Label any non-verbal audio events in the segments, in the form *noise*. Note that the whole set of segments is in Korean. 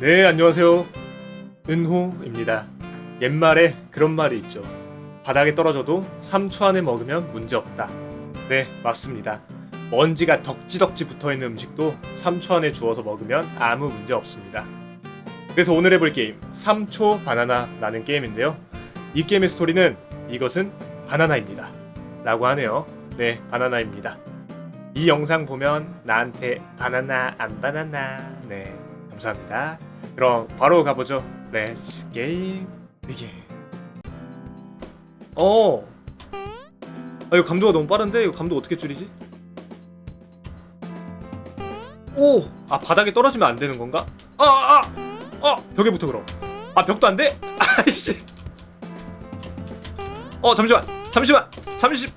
네, 안녕하세요. 은호입니다. 옛말에 그런 말이 있죠. 바닥에 떨어져도 3초 안에 먹으면 문제없다. 네, 맞습니다. 먼지가 덕지덕지 붙어 있는 음식도 3초 안에 주워서 먹으면 아무 문제 없습니다. 그래서 오늘 해볼 게임 3초 바나나라는 게임인데요. 이 게임의 스토리는 이것은 바나나입니다. 라고 하네요. 네, 바나나입니다. 이 영상 보면 나한테 바나나 안 바나나. 네, 감사합니다. 그럼 바로 가보죠. 렛츠 게임 비긴. 어. 아 이거 감도가 너무 빠른데 이거 감도 어떻게 줄이지? 오, 아 바닥에 떨어지면 안 되는 건가? 아, 아, 아, 벽에 붙어 그럼. 아 벽도 안 돼? *laughs* 아이씨. 어 잠시만, 잠시만, 잠시.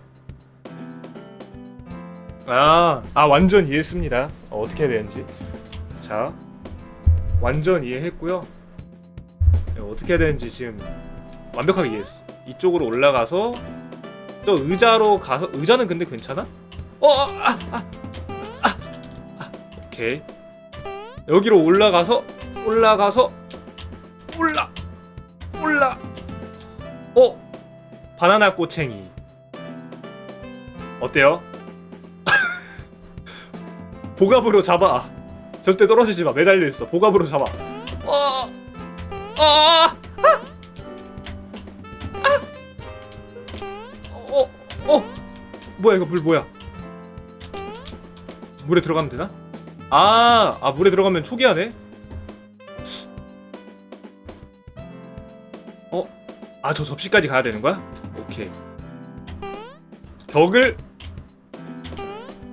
아, 아 완전 이해했습니다. 어, 어떻게 해야 되는지. 자, 완전 이해했고요. 네, 어떻게 해야 되는지 지금 완벽하게 이해했어. 이쪽으로 올라가서 또 의자로 가서 의자는 근데 괜찮아? 어, 아, 아, 아, 아, 아, 오케이. 여기로 올라가서 올라가서 올라 올라. 어, 바나나 꼬챙이. 어때요? *laughs* 복압으로 잡아. 절대 떨어지지 마. 매달려 있어. 복압으로 잡아. 어, 아, 어, 어, 뭐야 이거 물 뭐야? 물에 들어가면 되나? 아, 아 물에 들어가면 초기화네. 어, 아 저 접시까지 가야 되는 거야? 오케이. 벽을,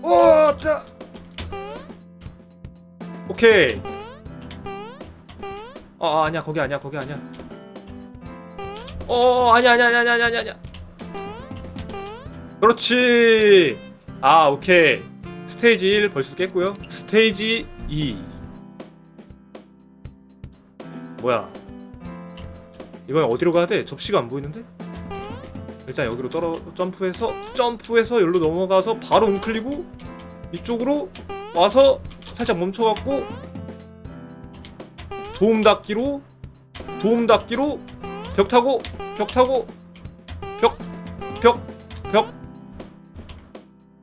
오, 자, 오케이. 어, 어 아니야 거기 아니야 거기 아니야. 어, 어 아니야 아니야 아니야 아니야 아니야 아니야. 그렇지. 아 오케이. 스테이지 1 벌써 깼고요. 스테이지 2. 뭐야? 이번엔 어디로 가야 돼? 접시가 안 보이는데? 일단 여기로 떨어 점프해서 점프해서 여기로 넘어가서 바로 우클리고 이쪽으로 와서 살짝 멈춰갖고 도움 닫기로 도움 닫기로 벽 타고 벽 타고 벽 벽 벽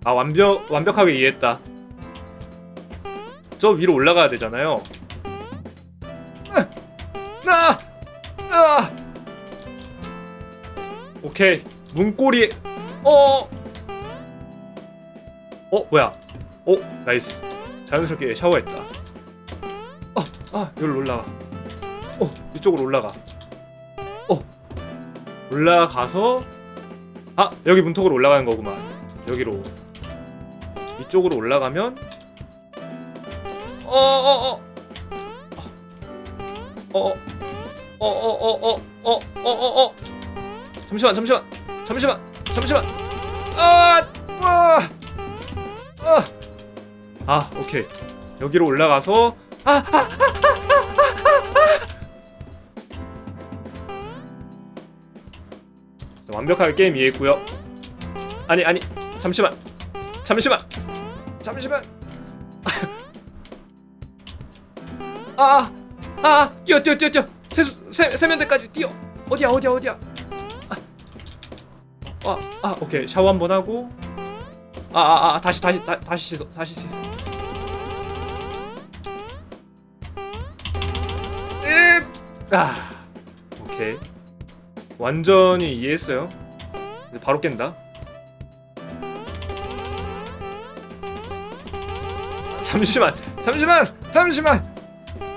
아 완벽 완벽하게 이해했다 저 위로 올라가야 되잖아요 나 아! 오케이 문고리 어 어, 뭐야? 어, 나이스. 자연스럽게 샤워했다. 어, 아, 여기로 올라가. 어, 이쪽으로 올라가. 어, 올라가서, 아, 여기 문턱으로 올라가는 거구만. 여기로. 이쪽으로 올라가면, 어, 어, 어, 어, 어, 어, 어, 어, 어, 어, 어, 어, 어, 잠시만, 잠시만, 잠시만, 잠시만. 아, 아, 아. 아 오케이 여기로 올라가서 아, 아, 아, 아, 아, 아. 완벽하게 게임 이해했고요 아니 아니 잠시만 잠시만 잠시만 아아 아, 뛰어 뛰어 뛰어 뛰어 세수 세 세면대까지 뛰어 어디야 어디야 어디야 아, 아 오케이 샤워 한번 하고 아아 아 다시 다시 다, 다시 씻어 다시 씻어 아 오케이. 완전히 이해했어요. 이제 바로 깬다. 잠시만 잠시만 잠시만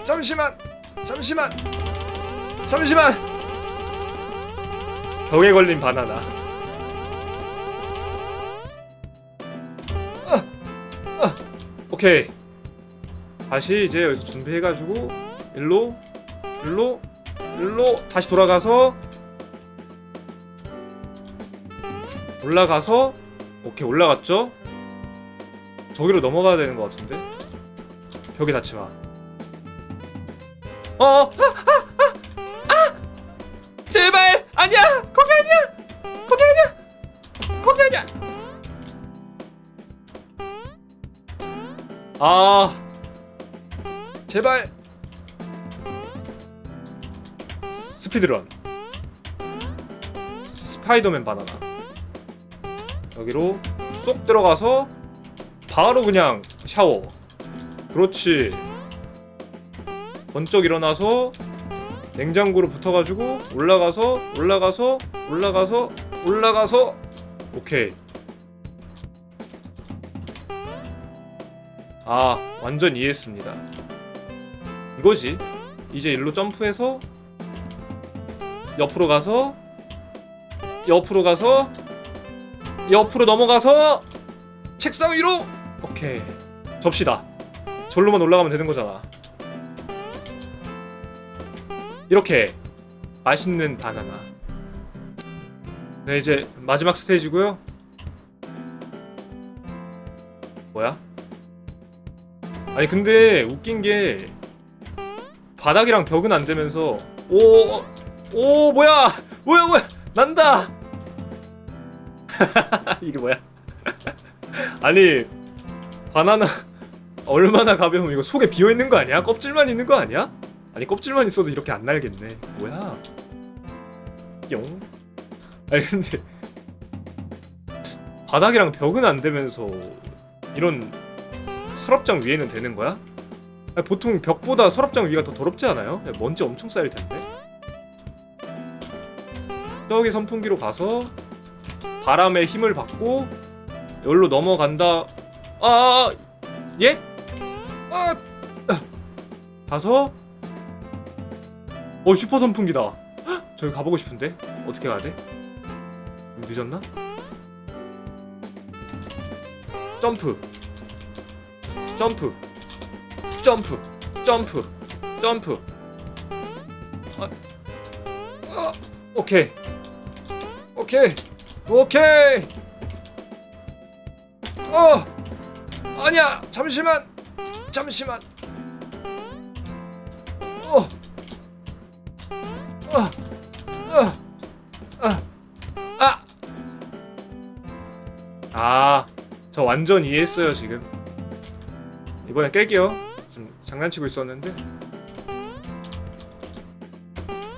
잠시만 잠시만 잠시만. 벽에 걸린 바나나. 아, 아, 오케이. 다시 이제 여기서 준비해가지고 일로 일로 일로 다시 돌아가서 올라가서 오케이 올라갔죠? 저기로 넘어가야 되는 것 같은데? 벽에 닿지 마. 어, 어, 아, 아, 아, 아! 제발! 아니야! 거기 아니야! 거기 아니야! 거기 아니야! 아 제발 스피드런. 스파이더맨 바나나. 여기로 쏙 들어가서 바로 그냥 샤워. 그렇지. 번쩍 일어나서 냉장고로 붙어가지고 올라가서 올라가서 올라가서 올라가서. 오케이. 아 완전 이해했습니다. 이거지. 이제 일로 점프해서 옆으로 가서 옆으로 가서 옆으로 넘어가서 책상 위로! 오케이. 접시다. 절로만 올라가면 되는 거잖아. 이렇게 맛있는 바나나. 네 이제 마지막 스테이지고요. 뭐야? 아니 근데 웃긴 게 바닥이랑 벽은 안 되면서 오, 오 뭐야? 뭐야 뭐야? 난다. *laughs* 이게 뭐야? *laughs* 아니 바나나 얼마나 가벼우면 이거 속에 비어 있는 거 아니야? 껍질만 있는 거 아니야? 아니 껍질만 있어도 이렇게 안 날겠네. 뭐야? 용 아니 근데 바닥이랑 벽은 안 되면서 이런 서랍장 위에는 되는 거야? 아니, 보통 벽보다 서랍장 위가 더 더럽지 않아요? 야, 먼지 엄청 쌓일 텐데. 저기 선풍기로 가서 바람의 힘을 받고 여기로 넘어간다. 아, 예? 아, 아. 가서 어 슈퍼 선풍기다. 헉, 저기 가보고 싶은데 어떻게 가야 돼? 늦었나? 점프, 점프. 점프 점프 점프 아, 아, 오케이 오케이. 오케이. 어. 아니야. 잠시만. 잠시만. 어. 어, 어, 어, 아, 아, 저 완전 이해했어요 지금. 이번에 깰게요. 좀 장난치고 있었는데.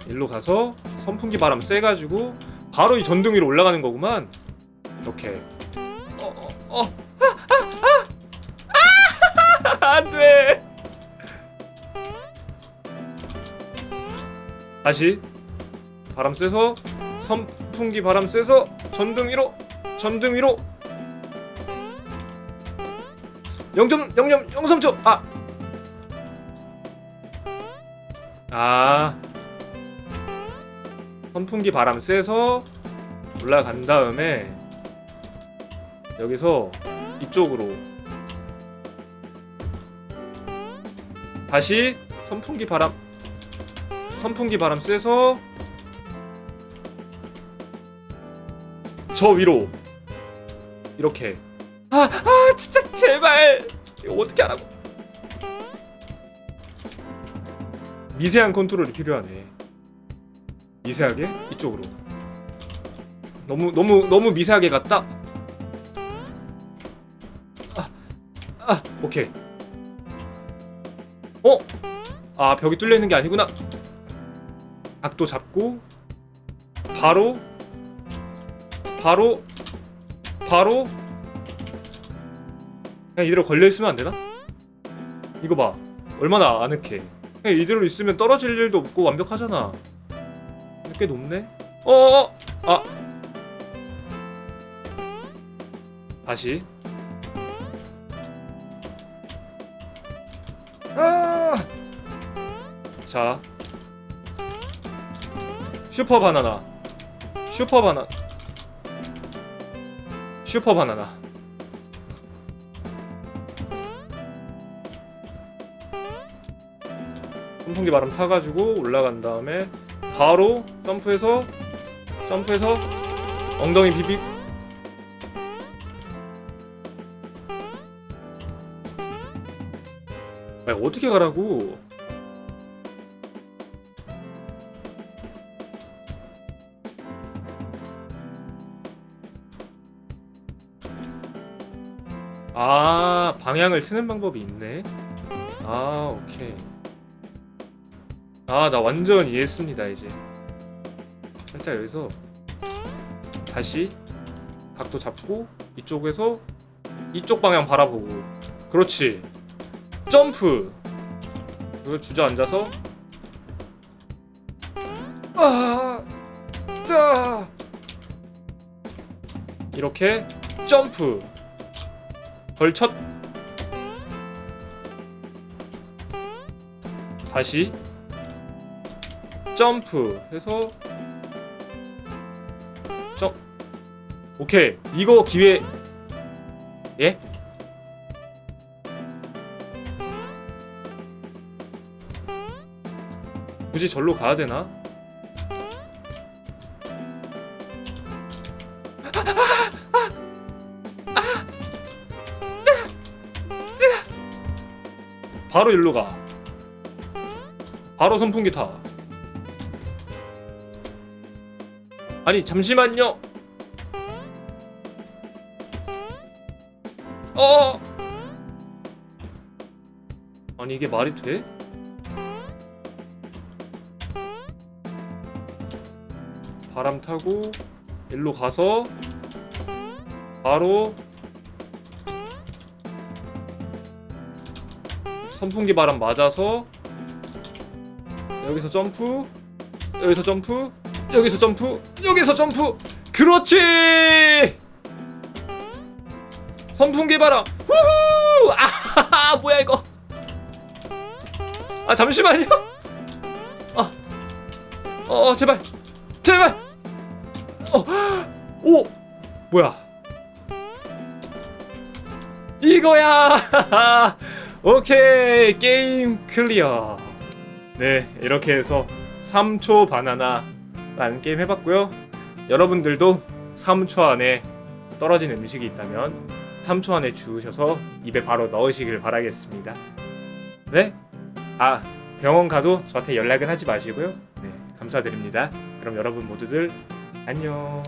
일로 가서 선풍기 바람 쐬가지고 바로 이 전등 위로 올라가는 거구만. 이렇게. 어, 어, 어. 아, 아, 아, 안 돼. 다시 바람 쐬서 선풍기 바람 쐬서 전등 위로 전등 위로 0.0.03초 아. 아. 선풍기 바람 쐬서 올라간 다음에 여기서 이쪽으로 다시 선풍기 바람 선풍기 바람 쐬서 저 위로 이렇게. 아, 아 진짜 제발. 이거 어떻게 하라고. 미세한 컨트롤이 필요하네 미세하게? 이쪽으로. 너무 너무 너무 미세하게 갔다? 아, 아 오케이. 어? 아 벽이 뚫려 있는 게 아니구나. 각도 잡고 바로 바로 바로 그냥 이대로 걸려 있으면 안 되나? 이거 봐. 얼마나 아늑해. 그냥 이대로 있으면 떨어질 일도 없고 완벽하잖아 근데 꽤 높네? 어어 아. 다시. 아! 자. 슈퍼 바나나. 슈퍼 바나 슈퍼 바나나. 선풍기 바람 타가지고 올라간 다음에 바로 점프해서 점프해서 엉덩이 비비. 아 어떻게 가라고? 아 방향을 트는 방법이 있네. 아 오케이. 아 나 완전 이해했습니다 이제 살짝 여기서 다시 각도 잡고 이쪽에서 이쪽 방향 바라보고. 그렇지. 점프. 이걸 주저앉아서. 아, 자. 이렇게 점프. 벌첫 다시. 점프 해서 오케이 이거 기회 예? 굳이 절로 가야 되나? 바로 일로 가. 바로 선풍기 타. 아니 잠시만요. 아니 이게 말이 돼? 바람 타고 일로 가서 바로 선풍기 바람 맞아서 여기서 점프 여기서 점프 여기서 점프 여기서 점프. 그렇지! 선풍기 바람. 후후! 아 뭐야 이거 아 잠시만요. 아 어, 제발. 제발. 어 오 뭐야? 이거야. *laughs* 오케이 게임 클리어. 네 이렇게 해서 3초 바나나 라는 게임 해봤고요. 여러분들도 3초 안에 떨어진 음식이 있다면 3초 안에 주우셔서 입에 바로 넣으시길 바라겠습니다. 네? 아 병원 가도 저한테 연락은 하지 마시고요. 네 감사드립니다. 그럼 여러분 모두들 안녕